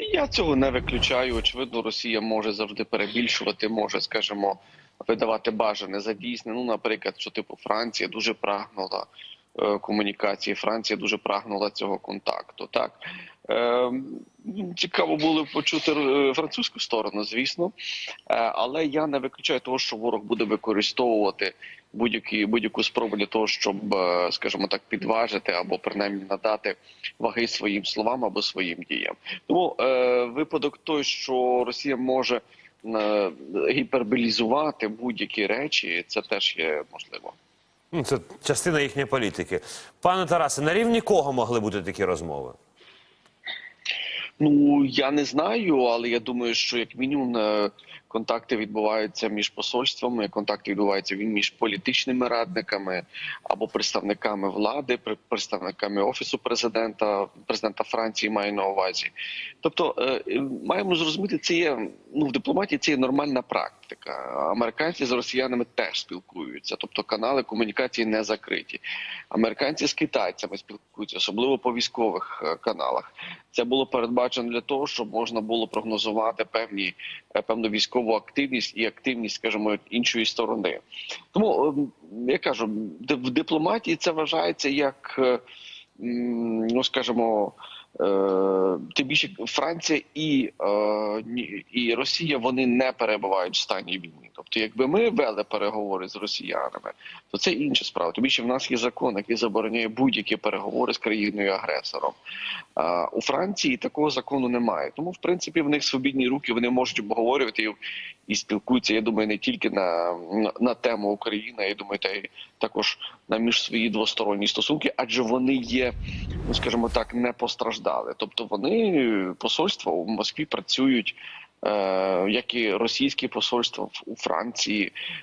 Я цього не виключаю. Очевидно, Росія може завжди перебільшувати, може, скажімо, видавати бажане за дійсне. Ну, наприклад, що типу Франція дуже прагнула е, комунікації, Франція дуже прагнула цього контакту. Так цікаво було почути е, французьку сторону, звісно, Е, але я не виключаю того, що ворог буде використовувати будь-які будь-яку спробу для того, щоб, е, скажімо так, підважити або принаймні надати ваги своїм словам або своїм діям. Тому випадок той, що Росія може гіперболізувати будь-які речі, це теж є можливо. Ну, Це частина їхньої політики. Пане Тарасе, на рівні кого могли бути такі розмови? Ну я не знаю, але я думаю, що як мінімум е, контакти відбуваються між посольствами, контакти відбуваються між політичними радниками або представниками влади, представниками офісу президента, президента Франції має на увазі. Тобто е, е, маємо зрозуміти, це є ну в дипломатії. Це є нормальна практика. Американці з росіянами теж спілкуються, тобто канали комунікації не закриті. Американці з китайцями спілкуються, особливо по військових е, каналах. Це було передбачено для того, щоб можна було прогнозувати певні е, певну військову активність і активність, скажімо, іншої сторони. Тому ем, я кажу, в дипломатії це вважається як, е, ну скажімо. е, Тим більше Франція і, е, і Росія вони не перебувають в стані війни. Тобто, якби ми вели переговори з росіянами, то це інша справа. Тим більше в нас є закон, який забороняє будь-які переговори з країною агресором. А, у Франції такого закону немає. Тому, в принципі, в них свобідні руки вони можуть обговорювати і, спілкуються. Я думаю, не тільки на, на, тему України, я думаю, та й також на між свої двосторонні стосунки, адже вони є, ну скажімо так, не постраждали. Тобто вони посольства у Москві працюють. е, Як і російське посольство у Франції,